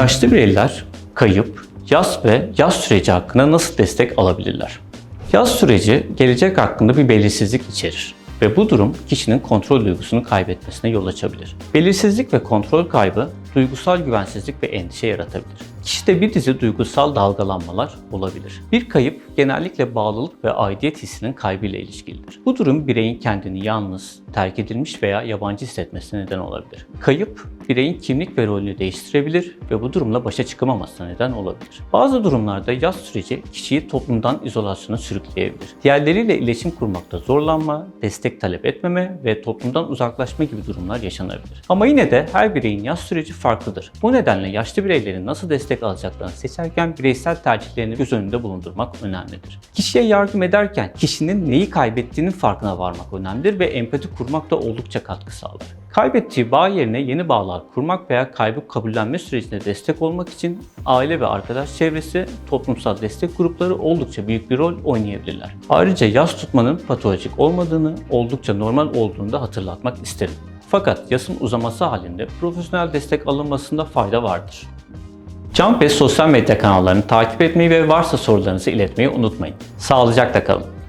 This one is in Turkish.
Yaşlı bireyler kayıp, yas ve yaz süreci hakkında nasıl destek alabilirler? Yaz süreci gelecek hakkında bir belirsizlik içerir ve bu durum kişinin kontrol duygusunu kaybetmesine yol açabilir. Belirsizlik ve kontrol kaybı duygusal güvensizlik ve endişe yaratabilir. Kişide bir dizi duygusal dalgalanmalar olabilir. Bir kayıp genellikle bağlılık ve aidiyet hissinin kaybıyla ilişkilidir. Bu durum bireyin kendini yalnız, terk edilmiş veya yabancı hissetmesine neden olabilir. Kayıp bireyin kimlik ve rolünü değiştirebilir ve bu durumla başa çıkamamasına neden olabilir. Bazı durumlarda yaz süreci kişiyi toplumdan izolasyona sürükleyebilir. Diğerleriyle iletişim kurmakta zorlanma, destek talep etmeme ve toplumdan uzaklaşma gibi durumlar yaşanabilir. Ama yine de her bireyin yaz süreci farklıdır. Bu nedenle yaşlı bireylerin nasıl destek alacaklarını seçerken bireysel tercihlerini göz önünde bulundurmak önemlidir. Kişiye yardım ederken kişinin neyi kaybettiğinin farkına varmak önemlidir ve empati kurmak da oldukça katkı sağlar. Kaybettiği bağ yerine yeni bağlar kurmak veya kaybı kabullenme sürecinde destek olmak için aile ve arkadaş çevresi, toplumsal destek grupları oldukça büyük bir rol oynayabilirler. Ayrıca yas tutmanın patolojik olmadığını, oldukça normal olduğunu da hatırlatmak isterim. Fakat yasın uzaması halinde profesyonel destek alınmasında fayda vardır. Jump ve sosyal medya kanallarını takip etmeyi ve varsa sorularınızı iletmeyi unutmayın. Sağlıcakla kalın.